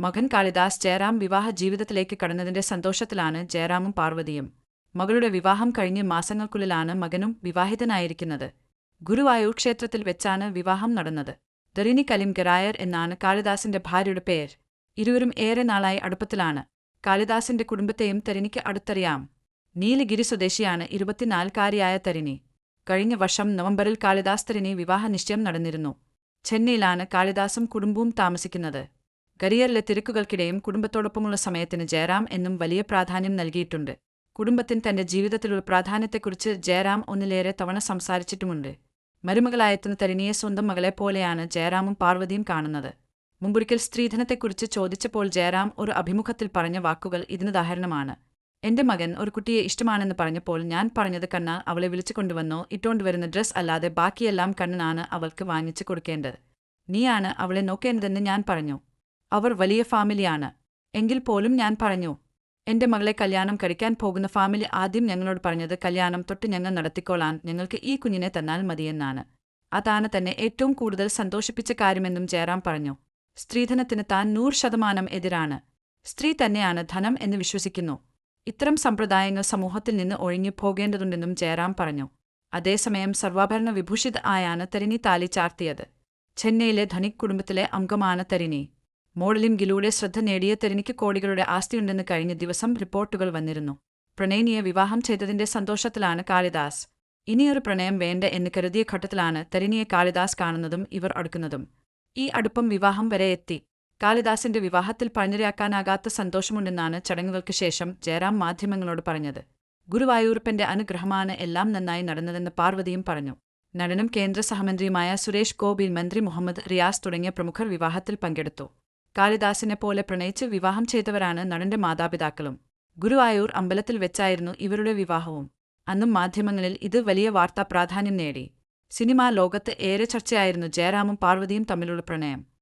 മകൻ കാളിദാസ് ജയറാം വിവാഹ ജീവിതത്തിലേക്ക് കടന്നതിന്റെ സന്തോഷത്തിലാണ് ജയറാമും പാർവതിയും. മകളുടെ വിവാഹം കഴിഞ്ഞ് മാസങ്ങൾക്കുള്ളിലാണ് മകനും വിവാഹിതനായിരിക്കുന്നത്. ഗുരുവായൂർ ക്ഷേത്രത്തിൽ വെച്ചാണ് വിവാഹം നടന്നത്. ദറിനി കലിം ഗറായർ എന്നാണ് കാളിദാസിന്റെ ഭാര്യയുടെ പേര്. ഇരുവരും ഏറെ നാളായി അടുപ്പത്തിലാണ്. കാളിദാസിന്റെ കുടുംബത്തെയും തരിനിക്ക് അടുത്തറിയാം. നീലഗിരി സ്വദേശിയാണ് ഇരുപത്തിനാൽക്കാരിയായ തരിനി. കഴിഞ്ഞ വർഷം നവംബറിൽ കാളിദാസ് തരിനി വിവാഹ നിശ്ചയം നടന്നിരുന്നു. ചെന്നൈയിലാണ് കാളിദാസും കുടുംബവും താമസിക്കുന്നത്. കരിയറിലെ തിരക്കുകൾക്കിടെയും കുടുംബത്തോടൊപ്പമുള്ള സമയത്തിന് ജയറാം എന്നും വലിയ പ്രാധാന്യം നൽകിയിട്ടുണ്ട്. കുടുംബത്തിന് തന്റെ ജീവിതത്തിലുള്ള പ്രാധാന്യത്തെക്കുറിച്ച് ജയറാം ഒന്നിലേറെ തവണ സംസാരിച്ചിട്ടുമുണ്ട്. മരുമകളായെത്തുന്ന തരിണിയെ സ്വന്തം മകളെപ്പോലെയാണ് ജയറാമും പാർവതിയും കാണുന്നത്. മുമ്പൊരിക്കൽ സ്ത്രീധനത്തെക്കുറിച്ച് ചോദിച്ചപ്പോൾ ജയറാം ഒരു അഭിമുഖത്തിൽ പറഞ്ഞ വാക്കുകൾ ഇതിനുദാഹരണമാണ് എന്റെ മകൻ ഒരു കുട്ടിയെ ഇഷ്ടമാണെന്ന് പറഞ്ഞപ്പോൾ ഞാൻ പറഞ്ഞത് കണ്ണ അവളെ വിളിച്ചു കൊണ്ടുവന്നോ ഇട്ടോണ്ടുവരുന്ന ഡ്രസ് അല്ലാതെ ബാക്കിയെല്ലാം കണ്ണനാണ് അവൾക്ക് വാങ്ങിച്ചു കൊടുക്കേണ്ടത്. നീയാണ് അവളെ നോക്കേണ്ടതെന്ന് ഞാൻ പറഞ്ഞു. അവർ വലിയ ഫാമിലിയാണ്. എങ്കിൽ പോലും ഞാൻ പറഞ്ഞു എന്റെ മകളെ കല്യാണം കഴിക്കാൻ പോകുന്ന ഫാമിലി ആദ്യം ഞങ്ങളോട് പറഞ്ഞത് കല്യാണം തൊട്ട് ഞങ്ങൾ നടത്തിക്കോളാൻ ഞങ്ങൾക്ക് ഈ കുഞ്ഞിനെ തന്നാൽ മതിയെന്നാണ്. അതാണ് തന്നെ ഏറ്റവും കൂടുതൽ സന്തോഷിപ്പിച്ച കാര്യമെന്നും ജയറാം പറഞ്ഞു. സ്ത്രീധനത്തിന് താൻ നൂറ് ശതമാനം എതിരാണ്. സ്ത്രീ തന്നെയാണ് ധനം എന്ന് വിശ്വസിക്കുന്നു. ഇത്തരം സമ്പ്രദായങ്ങൾ സമൂഹത്തിൽ നിന്ന് ഒഴിഞ്ഞു പോകേണ്ടതുണ്ടെന്നും ജയറാം പറഞ്ഞു. അതേസമയം സർവാഭരണ വിഭൂഷിത ആയാണ് തരിണി താലി ചാർത്തിയത്. ചെന്നൈയിലെ ധനിക് കുടുംബത്തിലെ അംഗമാണ് തരിണി. മോഡലിംഗിലൂടെ ശ്രദ്ധ നേടിയ തെരനിക്ക് കോടികളുടെ ആസ്തിയുണ്ടെന്ന് കഴിഞ്ഞ ദിവസം റിപ്പോർട്ടുകൾ വന്നിരുന്നു. പ്രണയിനിയെ വിവാഹം ചെയ്തതിന്റെ സന്തോഷത്തിലാണ് കാളിദാസ്. ഇനിയൊരു പ്രണയം വേണ്ട എന്ന് കരുതിയ ഘട്ടത്തിലാണ് തരിണിയെ കാളിദാസ് കാണുന്നതും ഇവർ അടുക്കുന്നതും. ഈ അടുപ്പം വിവാഹം വരെ എത്തി. കാളിദാസിന്റെ വിവാഹത്തിൽ പണിരയാക്കാനാകാത്ത സന്തോഷമുണ്ടെന്നാണ് ചടങ്ങുകൾക്ക് ശേഷം ജയറാം മാധ്യമങ്ങളോട് പറഞ്ഞത്. ഗുരുവായൂരപ്പന്റെ അനുഗ്രഹമാണ് എല്ലാം നന്നായി നടന്നതെന്ന് പാർവതിയും പറഞ്ഞു. നടനും കേന്ദ്ര സഹമന്ത്രിയുമായ സുരേഷ് ഗോപി മന്ത്രി മുഹമ്മദ് റിയാസ് തുടങ്ങിയ പ്രമുഖർ വിവാഹത്തിൽ പങ്കെടുത്തു. കാളിദാസിനെ പോലെ പ്രണയിച്ച് വിവാഹം ചെയ്തവരാണ് നടന്റെ മാതാപിതാക്കളും. ഗുരുവായൂർ അമ്പലത്തിൽ വെച്ചായിരുന്നു ഇവരുടെ വിവാഹവും. അന്നും മാധ്യമങ്ങളിൽ ഇത് വലിയ വാർത്താ പ്രാധാന്യം നേടി. സിനിമാ ലോകത്ത് ഏറെ ചർച്ചയായിരുന്നു ജയറാമും പാർവതിയും തമ്മിലുള്ള പ്രണയം.